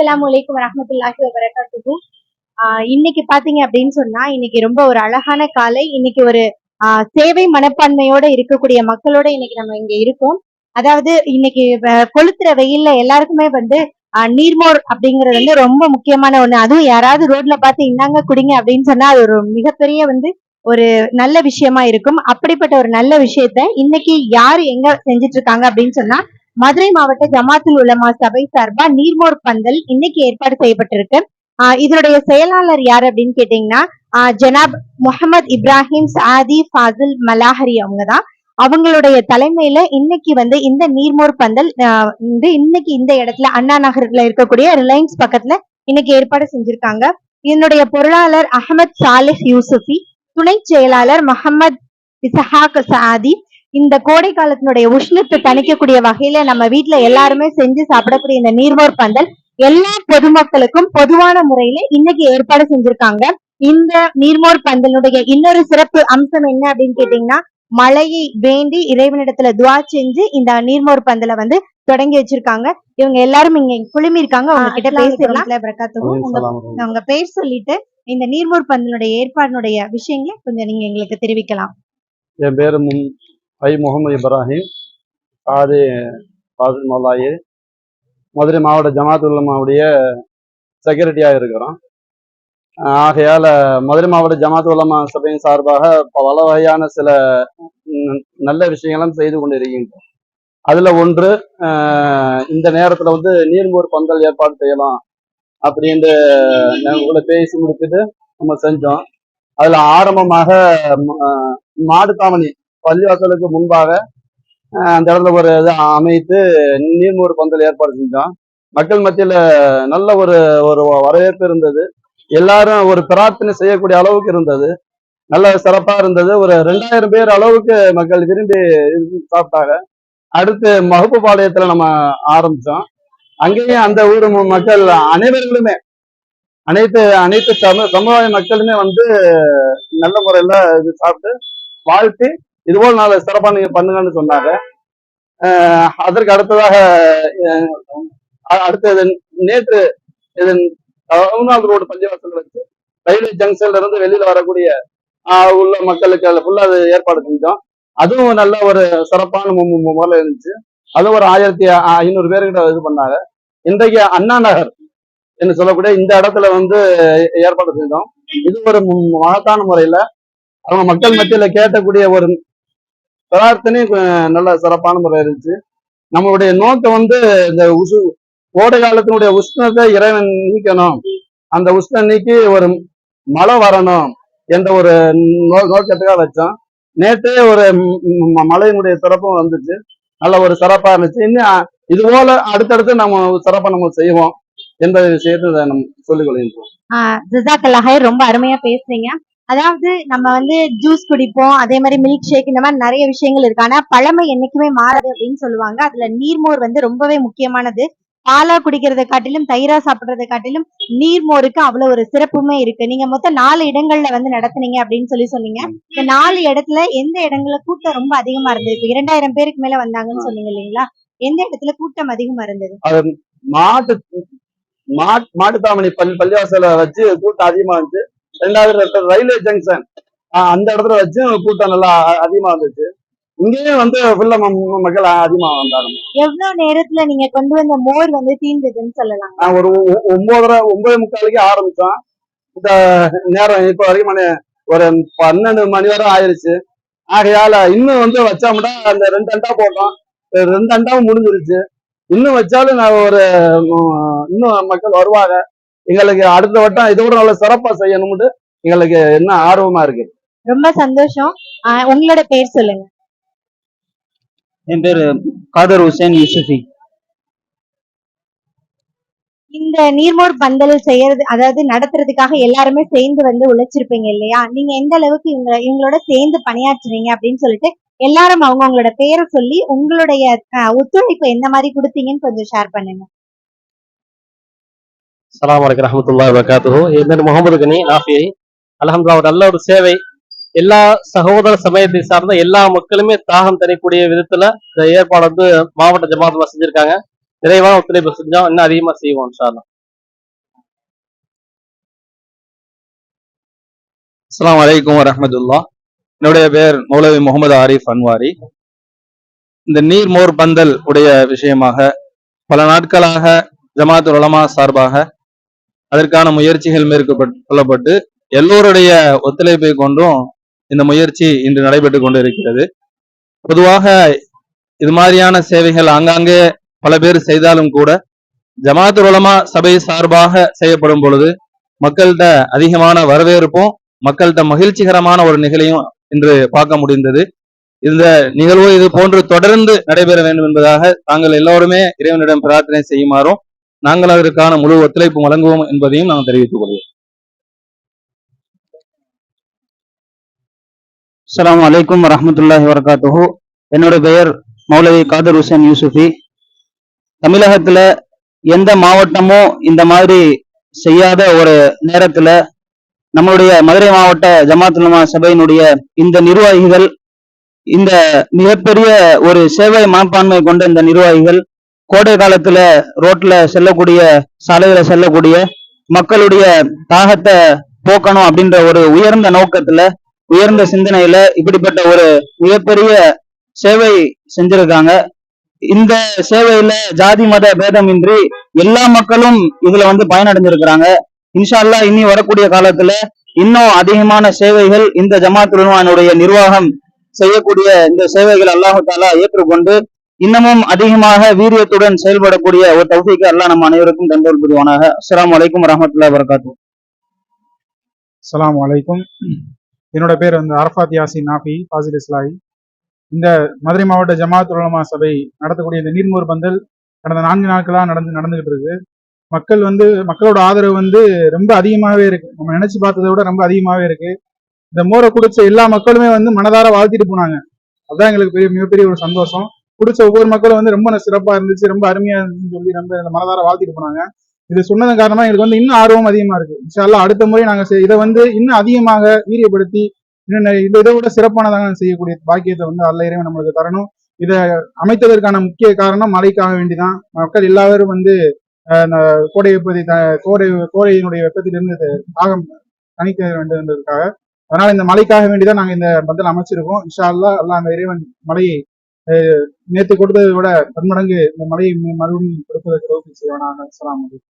அஸ்லாம் வலைக்கும் வரமத்துல்லாஹி வபரகாத்துஹு. இன்னைக்கு பாத்தீங்க அப்படின்னு சொன்னா இன்னைக்கு ரொம்ப ஒரு அழகான காலை இன்னைக்கு ஒரு சேவை மனப்பான்மையோட இருக்கக்கூடிய மக்களோட இன்னைக்கு நம்ம இங்க இருக்கோம். அதாவது இன்னைக்கு கொளுத்துற வெயில்ல எல்லாருக்குமே வந்து நீர்மோர் அப்படிங்கிறது வந்து ரொம்ப முக்கியமான ஒண்ணு. அதுவும் யாராவது ரோட்ல பார்த்து இந்தாங்க குடிங்க அப்படின்னு சொன்னா அது ஒரு மிகப்பெரிய வந்து ஒரு நல்ல விஷயமா இருக்கும். அப்படிப்பட்ட ஒரு நல்ல விஷயத்த இன்னைக்கு யாரு எங்க செஞ்சுட்டு இருக்காங்க அப்படின்னு சொன்னா மதுரை மாவட்ட ஜமாத்துல் உலமா சபை சார்பா நீர்மோர் பந்தல் இன்னைக்கு ஏற்பாடு செய்யப்பட்டிருக்கு. ஆஹ் இதனுடைய செயலாளர் யார் அப்படின்னு கேட்டீங்கன்னா ஆஹ் ஜனாப் முகமது இப்ராஹிம் சாதி ஃபாசில் மலாஹரி அவங்க தான் அவங்களுடைய தலைமையில இன்னைக்கு வந்து இந்த நீர்மோர் பந்தல் ஆஹ் வந்து இன்னைக்கு இந்த இடத்துல அண்ணா நகர்ல இருக்கக்கூடிய ரிலையன்ஸ் பக்கத்துல இன்னைக்கு ஏற்பாடு செஞ்சிருக்காங்க. இதனுடைய பொருளாளர் அகமது சாலிஹ் யூசுஃபி துணை செயலாளர் முகமது இசஹாக் சாதி இந்த கோடை காலத்தினுடைய உஷ்ணத்தை தணிக்கக்கூடிய வகையில நம்ம வீட்ல எல்லாருமே செஞ்சு சாப்பிடக்கூடிய இந்த நீர்மோர் பந்தல் எல்லா பொதுமக்களுக்கும் பொதுவான முறையில இன்னைக்கு ஏற்பாடு செஞ்சிருக்காங்க. இந்த நீர்மோர் பந்தலுடைய இன்னொரு சிறப்பு அம்சம் என்ன அப்படின்னு கேட்டீங்கன்னா மழையை வேண்டி இறைவனிடத்துல துவா செஞ்சு இந்த நீர்மோர் பந்தலை வந்து தொடங்கி வச்சிருக்காங்க. இவங்க எல்லாரும் இங்க குழுமி இருக்காங்க. அவங்க கிட்ட பேசிடலாம். உங்க உங்க பேர் சொல்லிட்டு இந்த நீர்மோர் பந்தலுடைய ஏற்பாடினுடைய விஷயங்களை கொஞ்சம் நீங்க எங்களுக்கு தெரிவிக்கலாம். என் பேர் ஐ முகமது இப்ராஹிம் காது ஃபாசில் மல்லாயி மதுரை மாவட்ட ஜமாத் உலமாவுடைய செக்ரட்டரியாக இருக்கிறோம் ஆகையால் மதுரை மாவட்ட ஜமாத் உலமா சபையின் சார்பாக பல வகையான சில ந- நல்ல விஷயங்களும் செய்து கொண்டு இருக்கின்றோம் அதில் ஒன்று இந்த நேரத்தில் வந்து நீர்மோர் பந்தல் ஏற்பாடு செய்யலாம் அப்படின்ட்டு நாங்கள் கூட பேசி முடிச்சுட்டு நம்ம செஞ்சோம். அதில் ஆரம்பமாக மாடு மாடுதாவணி பள்ளிவாசலுக்கு முன்பாக அந்த இடத்துல ஒரு இது அமைத்து நீர்மூர் பந்தல் ஏற்பாடு செஞ்சோம். மக்கள் மத்தியில் நல்ல ஒரு ஒரு வரவேற்பு இருந்தது. எல்லாரும் ஒரு பிரார்த்தனை செய்யக்கூடிய அளவுக்கு இருந்தது. நல்ல சிறப்பாக இருந்தது. ஒரு ரெண்டாயிரம் பேர் அளவுக்கு மக்கள் விரும்பி சாப்பிட்டாங்க. அடுத்து மகுப்பு பாளையத்தில் நம்ம ஆரம்பித்தோம் அங்கேயும் அந்த ஊர் மக்கள் அனைவர்களுமே அனைத்து அனைத்து சம சமுதாய மக்களுமே வந்து நல்ல முறையில் இது சாப்பிட்டு வாழ்த்தி இதுபோல் நாலு சிறப்பாக நீங்க பண்ணுங்கன்னு சொன்னாங்க. அதற்கு அடுத்ததாக அடுத்தது நேற்று இதன் தமிழ்நாடு ரோடு பள்ளிவாசல் வச்சு ரயில்வே ஜங்ஷன்ல இருந்து வெளியில வரக்கூடிய ஆஹ் உள்ள மக்களுக்கு அதில் ஃபுல்லாக அது ஏற்பாடு செஞ்சோம். அதுவும் நல்ல ஒரு சிறப்பான மு- மு- இருந்துச்சு. அதுவும் ஒரு ஆயிரத்தி ஐநூறு பேர்கிட்ட இது பண்ணாங்க. இன்றைக்கு அண்ணா நகர் என்று சொல்லக்கூடிய இந்த இடத்துல வந்து ஏற்பாடு செஞ்சோம். இது ஒரு மகத்தான முறையில அவங்க மக்கள் மத்தியில கேட்டக்கூடிய ஒரு பிரார்த்தனை நல்ல சிறப்பான முறை இருந்துச்சு. நம்மளுடைய நோக்கம் வந்து இந்த உசு கோடை காலத்தினுடைய உஷ்ணத்தை இறைவன் நீக்கணும். அந்த உஷ்ணம் நீக்கி ஒரு மழை வரணும் என்ற ஒரு நோ- நோக்கத்துக்காக வச்சோம். நேற்றே ஒரு மலையினுடைய மழையினுடைய சிறப்பும் வந்துச்சு. நல்ல ஒரு சிறப்பா இருந்துச்சு. இன்னும் இது போல அடுத்தடுத்து நம்ம சிறப்பா நம்ம செய்வோம் என்ற விஷயத்தை நம்ம சொல்லிக் கொள்கின்றோம். ரொம்ப அருமையா பேசுறீங்க அதாவது நம்ம வந்து ஜூஸ் குடிப்போம் அதே மாதிரி மில்க் ஷேக் இந்த மாதிரி நிறைய விஷயங்கள் இருக்கு. ஆனா பழமை என்னைக்குமே மாறாது அப்படின்னு சொல்லுவாங்க. அதுல நீர்மோர் வந்து ரொம்பவே முக்கியமானது. பாலா குடிக்கிறதை காட்டிலும் தயிரா சாப்பிடுறதை காட்டிலும் நீர்மோருக்கு அவ்வளவு ஒரு சிறப்புமே இருக்கு. நீங்க மொத்தம் நாலு இடங்கள்ல வந்து நடத்துனீங்க அப்படின்னு சொல்லி சொன்னீங்க. இந்த நாலு இடத்துல எந்த இடங்கள்ல கூட்டம் ரொம்ப அதிகமா இருந்தது? இப்ப இரண்டாயிரம் பேருக்கு மேல வந்தாங்கன்னு சொன்னீங்க இல்லைங்களா? எந்த இடத்துல கூட்டம் அதிகமா இருந்தது? மாட்டு மாட் மாட்டுத்தாமணி பள்ளி பள்ளிவாசல வச்சு கூட்டம் அதிகமா இருந்துச்சு. ரெண்டாவது இடத்துல ரயில்வே ஜங்ஷன் அந்த இடத்துல வச்சு கூட்டம் நல்லா அதிகமா இருந்துச்சு. இங்கேயும் வந்து ஃபுல்லா மக்கள் அதிகமா வந்தாங்க. எவ்வளவு நேரத்துல நீங்க கொண்டு வந்த மோர் வந்து தீர்ந்ததுன்னு சொல்லலாம்? நான் ஒரு ஒன்பதரை ஒன்பது முக்காலுக்கு ஆரம்பிச்சோம். இந்த நேரம் இப்ப வரைக்கும் மணி ஒரு பன்னெண்டு மணி வரை ஆயிருச்சு. ஆகையால இன்னும் வந்து வச்சோம்னா அந்த ரெண்டு அண்டா போட்டோம். ரெண்டு அண்டாவும் முடிஞ்சிருச்சு. இன்னும் வச்சாலும் நான் ஒரு இன்னும் மக்கள் வருவாங்க. எங்களுக்கு அடுத்த வட்டம் இதோட நல்ல சிறப்பா செய்யணும்னு எங்களுக்கு என்ன ஆர்வமா இருக்கு. ரொம்ப சந்தோஷம். ஆஹ் உங்களோட பேர் சொல்லுங்க. என் பேர் காதர் ஹுசேன் யூசுஃபி. இந்த நீர்மோர் பந்தல் செய்யறது அதாவது நடத்துறதுக்காக எல்லாருமே சேர்ந்து வந்து உழைச்சிருப்பீங்க இல்லையா? நீங்க எந்த அளவுக்கு இவங்க இவங்களோட சேர்ந்து பணியாற்றுறீங்க அப்படின்னு சொல்லிட்டு எல்லாரும் அவங்க உங்களோட பேரை சொல்லி உங்களுடைய ஒத்துழைப்பு எந்த மாதிரி கொடுத்தீங்கன்னு கொஞ்சம் ஷேர் பண்ணுங்க. சலாம் வலைக்கு ரஹமத்துல்லா வபர்காத்து என் முகமது கனி நாஃபியை அலஹம்துல்லா ஒரு நல்ல ஒரு சேவை. எல்லா சகோதர சமயத்தை சார்ந்த எல்லா மக்களுமே தாகம் தரக்கூடிய விதத்துல இந்த ஏற்பாடு வந்து மாவட்ட ஜமாத்துல செஞ்சிருக்காங்க. நிறைவான ஒத்துழைப்பு செஞ்சோம். இன்னும் அதிகமா செய்வோம் சார்லாம் அஸ்லாம் வலைக்கம் வரமத்துல்லா என்னுடைய பேர் மௌலவி முகமது ஆரிஃப் அன்வாரி. இந்த நீர் மோர் பந்தல் உடைய விஷயமாக பல நாட்களாக ஜமாத் உலமா சார்பாக அதற்கான முயற்சிகள் மேற்கொள்ளப்பட்டு எல்லோருடைய ஒத்துழைப்பை கொண்டும் இந்த முயற்சி இன்று நடைபெற்று கொண்டு இருக்கிறது பொதுவாக இது மாதிரியான சேவைகள் ஆங்காங்கே பல பேர் செய்தாலும் கூட ஜமாத் உலமா சபை சார்பாக செய்யப்படும் பொழுது மக்கள்கிட்ட அதிகமான வரவேற்பும் மக்கள்கிட்ட மகிழ்ச்சிகரமான ஒரு நிகழையும் இன்று பார்க்க முடிந்தது. இந்த நிகழ்வு இது போன்று தொடர்ந்து நடைபெற வேண்டும் என்பதாக தாங்கள் எல்லோருமே இறைவனிடம் பிரார்த்தனை செய்யுமாறும் நாங்கள் அதற்கான முழு ஒத்துழைப்பு வழங்குவோம் என்பதையும் நான் தெரிவித்துக் கொள்கிறேன். அஸ்லாம் அலைக்கும் வரமத்துல்லாஹி வரகாத்துஹு என்னோட பெயர் மௌலவி காதர் ஹுசேன் யூசுஃபி. தமிழகத்துல எந்த மாவட்டமும் இந்த மாதிரி செய்யாத ஒரு நேரத்துல நம்மளுடைய மதுரை மாவட்ட ஜமாத்துலமா சபையினுடைய இந்த நிர்வாகிகள் இந்த மிகப்பெரிய ஒரு சேவை மனப்பான்மை கொண்ட இந்த நிர்வாகிகள் கோடை காலத்துல ரோட்ல செல்லக்கூடிய சாலையில செல்லக்கூடிய மக்களுடைய தாகத்தை போக்கணும் அப்படின்ற ஒரு உயர்ந்த நோக்கத்துல உயர்ந்த சிந்தனையில இப்படிப்பட்ட ஒரு மிகப்பெரிய சேவை செஞ்சிருக்காங்க. இந்த சேவையில ஜாதி மத பேதமின்றி எல்லா மக்களும் இதுல வந்து பயனடைஞ்சிருக்கிறாங்க. இன்ஷா அல்லாஹ் இனி வரக்கூடிய காலத்துல இன்னும் அதிகமான சேவைகள் இந்த ஜமாத்துலனுடைய நிர்வாகம் செய்யக்கூடிய இந்த சேவைகள் அல்லாஹு தாலா ஏற்றுக்கொண்டு இன்னமும் அதிகமாக வீரியத்துடன் செயல்படக்கூடிய ஒரு தௌஃபீக்கு அல்லாஹ் நம்ம அனைவருக்கும் தந்தோல் புரிவானாக. அஸ்லாம் வலைக்கம் வரஹ்மத்துல்லாஹி வரகாத்து அஸ்லாம் அலைக்கும். என்னோட பேர் வந்து அரஃபாத் யாசின் நாஃபி ஃபாசில் இஸ்லாஹி. இந்த மதுரை மாவட்ட ஜமாத் உலமா சபை நடத்தக்கூடிய இந்த நீர்மோர் பந்தல் கடந்த நான்கு நாட்களாக நடந்து நடந்துகிட்டு இருக்கு. மக்கள் வந்து மக்களோட ஆதரவு வந்து ரொம்ப அதிகமாகவே இருக்கு. நம்ம நினைச்சு பார்த்ததை விட ரொம்ப அதிகமாகவே இருக்கு. இந்த மோரை குடிச்ச எல்லா மக்களுமே வந்து மனதார வாழ்த்திட்டு போனாங்க. அதுதான் எங்களுக்கு பெரிய மிகப்பெரிய ஒரு சந்தோஷம். குடிச்ச ஒவ்வொரு மக்களும் வந்து ரொம்ப சிறப்பா இருந்துச்சு ரொம்ப அருமையா இருந்துச்சுன்னு சொல்லி ரொம்ப இந்த மனதார வாழ்த்திட்டு போனாங்க. இது சொன்னதன் காரணமா எங்களுக்கு வந்து இன்னும் ஆர்வம் அதிகமா இருக்கு. இன்ஷா அடுத்த முறை நாங்க இதை வந்து இன்னும் அதிகமாக வீரியப்படுத்தி இன்னும் இதை இதை விட சிறப்பானதாக செய்யக்கூடிய பாக்கியத்தை வந்து அல்ல இறைவன் நம்மளுக்கு தரணும். இதை அமைத்ததற்கான முக்கிய காரணம் மழைக்காக வேண்டிதான். மக்கள் எல்லாரும் வந்து அஹ், கோடை வெப்பத்தை த- கோடை கோடையினுடைய வெப்பத்திலிருந்து தாகம் தணிக்க வேண்டும் என்பதற்காக அதனால இந்த மழைக்காக வேண்டிதான் நாங்க இந்த பந்தல் அமைச்சிருக்கோம். இன்ஷா அல்லா அல்லாஹ் அந்த இறைவன் மழையை நேத்து கொடுத்ததை விட பன்மடங்கு இந்த மழையை மறுபடியும் கொடுப்பதற்கு தௌஃபீக்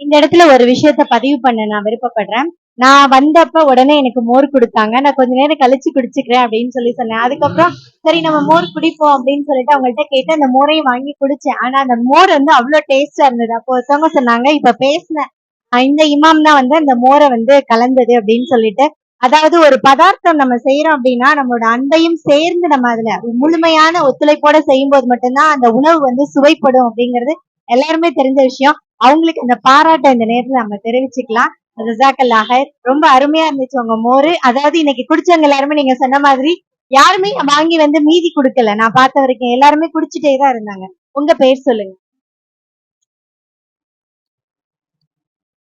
இந்த இடத்துல ஒரு விஷயத்த பதிவு பண்ண நான் விருப்பப்படுறேன். நான் வந்தப்ப உடனே எனக்கு மோர் கொடுத்தாங்க. நான் கொஞ்ச நேரம் கழிச்சு குடிச்சுக்கிறேன் அப்படின்னு சொல்லி சொன்னேன். அதுக்கப்புறம் சரி நம்ம மோர் குடிப்போம் அப்படின்னு சொல்லிட்டு அவங்கள்ட்ட கேட்டு அந்த மோரையும் வாங்கி குடிச்சேன். ஆனா அந்த மோர் வந்து அவ்வளவு டேஸ்டா இருந்தது. அப்போ ஒருத்தவங்க சொன்னாங்க இப்ப பேசின இந்த இமாம் தான் வந்து அந்த மோரை வந்து கலந்தது அப்படின்னு சொல்லிட்டு அதாவது ஒரு பதார்த்தம் நம்ம செய்யறோம் அப்படின்னா நம்மளோட அன்பையும் சேர்ந்து நம்ம அதுல முழுமையான ஒத்துழைப்போட செய்யும்போது மட்டும்தான் அந்த உணவு வந்து சுவைப்படும் அப்படிங்கிறது எல்லாருமே தெரிஞ்ச விஷயம். அவங்களுக்கு அந்த பாராட்டை இந்த நேரத்துல நம்ம தெரிவிச்சுக்கலாம். ரசாக்கல்லாக ரொம்ப அருமையா இருந்துச்சு உங்க மோரு. அதாவது இன்னைக்கு குடிச்சவங்க எல்லாருமே நீங்க சொன்ன மாதிரி யாருமே வாங்கி வந்து மீதி கொடுக்கல. நான் பார்த்த வரைக்கும் எல்லாருமே குடிச்சிட்டே தான் இருந்தாங்க. உங்க பேர் சொல்லுங்க.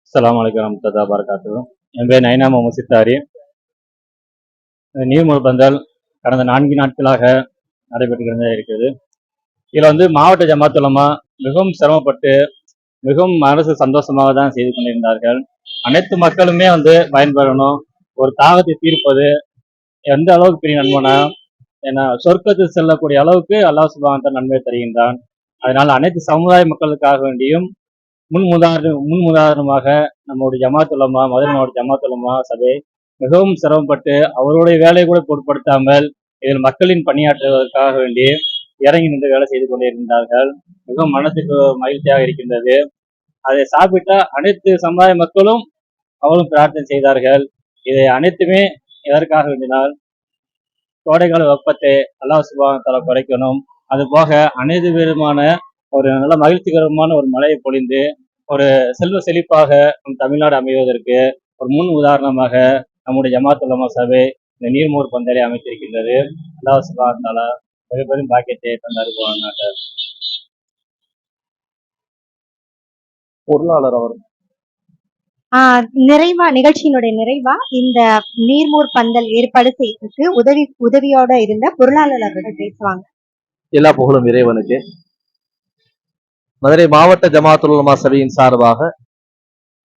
அஸ்ஸலாமு அலைக்கும் வரமத்துல்லாஹி வரகாத்துஹு என் பேர் நைனா முகமது சித்தாரி. இந்த பந்தல் கடந்த நான்கு நாட்களாக நடைபெற்று இருக்குது இதில் வந்து மாவட்ட ஜமாத்துலமா மிகவும் சிரமப்பட்டு மிகவும் மனசு சந்தோஷமாக தான் செய்து கொண்டிருந்தார்கள். அனைத்து மக்களுமே வந்து பயன்பெறணும். ஒரு தாகத்தை தீர்ப்பது எந்த அளவுக்கு பெரிய நன்மைனா ஏன்னா சொர்க்கத்தில் செல்லக்கூடிய அளவுக்கு அல்லா சுபான் நன்மை தருகின்றான். அதனால் அனைத்து சமுதாய மக்களுக்காக வேண்டியும் முன் முதாரண முன் உதாரணமாக நம்முடைய ஜமாத்துலமா மதுரை மாவட்ட ஜமாத்துலமா சபை மிகவும் சிரமப்பட்டு அவருடைய வேலையை கூட பொருட்படுத்தாமல் இதில் மக்களின் பணியாற்றுவதற்காக வேண்டி இறங்கி நின்று வேலை செய்து கொண்டிருந்தார்கள் மிகவும் மனதுக்கு மகிழ்ச்சியாக இருக்கின்றது. அதை சாப்பிட்ட அனைத்து சமுதாய மக்களும் அவரும் பிரார்த்தனை செய்தார்கள். இதை அனைத்துமே எதற்காக வேண்டினால் கோடைக்கால வெப்பத்தை அல்லாஹ் சுபான் குறைக்கணும். அது போக அனைத்து விதமான ஒரு நல்ல மகிழ்ச்சிகரமான ஒரு மழையை பொழிந்து ஒரு செல்வ செழிப்பாக நம் தமிழ்நாடு அமைவதற்கு ஒரு முன் உதாரணமாக நம்முடைய ஜமாத் உலமா சபை இந்த நீர்மோர் பந்தலை அமைத்திருக்கின்றது. அல்லாஹ் சுபான் தாலா மிக பெரும் பாக்கியத்தை தந்தருவாங்க பொருளாளர் அவர். ஆஹ் நிறைவா நிகழ்ச்சியினுடைய நிறைவா இந்த நீர்மூர் பந்தல் ஏற்பாடு செய்யறதுக்கு உதவி உதவியோட இருந்த பொருளாளர் அவர்கள் பேசுவாங்க. எல்லா புகழும் இறைவனுக்கு. மதுரை மாவட்ட ஜமாத்துல் உலமா சபையின் சார்பாக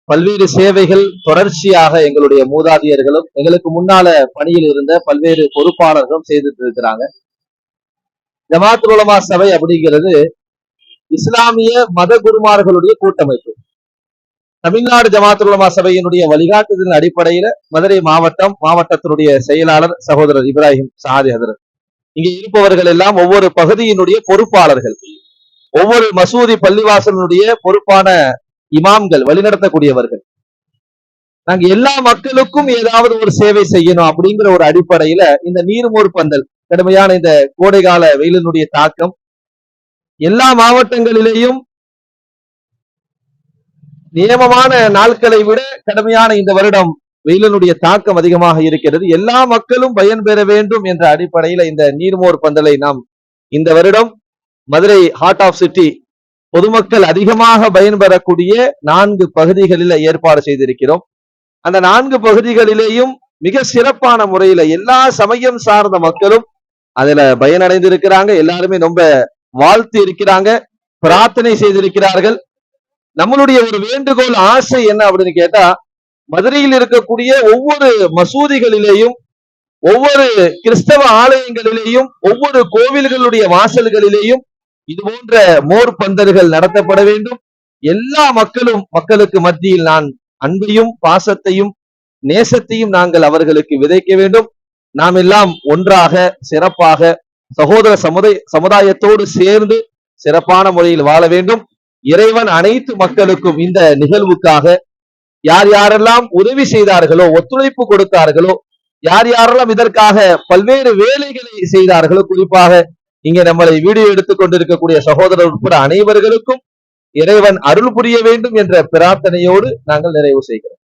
பல்வேறு சேவைகள் தொடர்ச்சியாக எங்களுடைய மூதாதையர்களும் எங்களுக்கு முன்னால பணியில் இருந்த பல்வேறு பொறுப்பாளர்களும் செய்துட்டு இருக்கிறாங்க ஜமாத் உலமா சபை அப்படிங்கிறது இஸ்லாமிய மத குருமார்களுடைய கூட்டமைப்பு. தமிழ்நாடு ஜமாத் உலமா சபையினுடைய வழிகாட்டுதலின் அடிப்படையில மதுரை மாவட்டம் மாவட்டத்தினுடைய செயலாளர் சகோதரர் இப்ராஹிம் சாதி ஹதரத் இங்கே இருப்பவர்கள் எல்லாம் ஒவ்வொரு பகுதியினுடைய பொறுப்பாளர்கள். ஒவ்வொரு மசூதி பள்ளிவாசலினுடைய பொறுப்பான இமாம்கள் வழிநடத்தக்கூடியவர்கள் நாங்க எல்லா மக்களுக்கும் ஏதாவது ஒரு சேவை செய்யணும் அப்படிங்கிற ஒரு அடிப்படையில இந்த நீர்மோர் பந்தல் கடுமையான இந்த கோடைகால வெயிலினுடைய தாக்கம் எல்லா மாவட்டங்களிலேயும் நியமமான நாட்களை விட கடுமையான இந்த வருடம் வெயிலினுடைய தாக்கம் அதிகமாக இருக்கிறது. எல்லா மக்களும் பயன்பெற வேண்டும் என்ற அடிப்படையில இந்த நீர்மோர் பந்தலை நாம் இந்த வருடம் மதுரை ஹார்ட் ஆஃப் சிட்டி பொதுமக்கள் அதிகமாக பயன்பெறக்கூடிய நான்கு பகுதிகளில ஏற்பாடு செய்திருக்கிறோம். அந்த நான்கு பகுதிகளிலேயும் மிக சிறப்பான முறையில எல்லா சமயம் சார்ந்த மக்களும் அதுல பயனடைந்திருக்கிறாங்க. எல்லாருமே ரொம்ப வாழ்த்து இருக்கிறாங்க. பிரார்த்தனை செய்திருக்கிறார்கள். நம்மளுடைய ஒரு வேண்டுகோள் ஆசை என்ன அப்படின்னு கேட்டா மதுரையில் இருக்கக்கூடிய ஒவ்வொரு மசூதிகளிலேயும் ஒவ்வொரு கிறிஸ்தவ ஆலயங்களிலேயும் ஒவ்வொரு கோவில்களுடைய வாசல்களிலேயும் இது போன்ற மோர் பந்தல்கள் நடத்தப்பட வேண்டும். எல்லா மக்களும் மக்களுக்கு மத்தியில் நான் அன்பையும் பாசத்தையும் நேசத்தையும் நாங்கள் அவர்களுக்கு விதைக்க வேண்டும். நாம் எல்லாம் ஒன்றாக சிறப்பாக சகோதர சமுதாய சமுதாயத்தோடு சேர்ந்து சிறப்பான முறையில் வாழ வேண்டும். இறைவன் அனைத்து மக்களுக்கும் இந்த நிகழ்வுக்காக யார் யாரெல்லாம் உதவி செய்தார்களோ ஒத்துழைப்பு கொடுத்தார்களோ யார் யாரெல்லாம் இதற்காக பல்வேறு வேலைகளை செய்தார்களோ குறிப்பாக இங்க நம்மளை வீடியோ எடுத்துக் கொண்டிருக்கக்கூடிய சகோதரர் உட்பட அனைவர்களுக்கும் இறைவன் அருள் புரிய வேண்டும் என்ற பிரார்த்தனையோடு நாங்கள் நிறைவு செய்கிறோம்.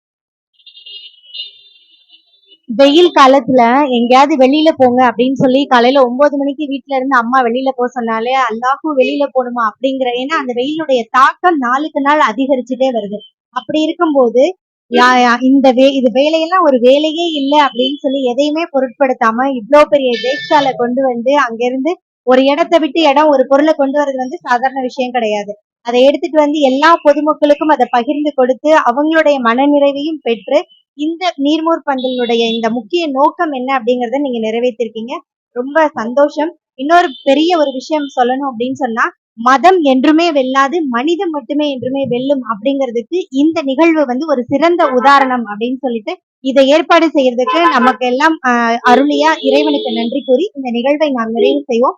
வெயில் காலத்துல எங்கேயாவது வெளியில போங்க அப்படின்னு சொல்லி காலையில ஒன்பது மணிக்கு வீட்டுல இருந்து அம்மா வெளியில போக சொன்னாலே அல்லாஹும் வெளியில போகணுமா அப்படிங்கிற ஏன்னா அந்த வெயிலுடைய தாக்கம் நாளுக்கு நாள் அதிகரிச்சுட்டே வருது. அப்படி இருக்கும்போது யா- இந்த வே இது வேலையெல்லாம் ஒரு வேலையே இல்லை அப்படின்னு சொல்லி எதையுமே பொருட்படுத்தாம இவ்ளோ பெரிய தேக்ஷால கொண்டு வந்து அங்கிருந்து ஒரு இடத்தை விட்டு இடம் ஒரு பொருளை கொண்டு வர்றது வந்து சாதாரண விஷயம் கிடையாது. அதை எடுத்துட்டு வந்து எல்லா பொதுமக்களுக்கும் அதை பகிர்ந்து கொடுத்து அவங்களுடைய மனநிறைவையும் பெற்று இந்த நீர்மூர் பந்தலுடைய இந்த முக்கிய நோக்கம் என்ன அப்படிங்கறத நீங்க நிறைவேற்றிருக்கீங்க. ரொம்ப சந்தோஷம். இன்னொரு பெரிய ஒரு விஷயம் சொல்லணும் அப்படின்னு சொன்னா மதம் என்றுமே வெல்லாது மனிதம் மட்டுமே என்றுமே வெல்லும் அப்படிங்கிறதுக்கு இந்த நிகழ்வு வந்து ஒரு சிறந்த உதாரணம் அப்படின்னு சொல்லிட்டு இதை ஏற்பாடு செய்யறதுக்கு நமக்கு எல்லாம் அருளியா இறைவனுக்கு நன்றி கூறி இந்த நிகழ்வை நாம் நிறைவு செய்வோம்.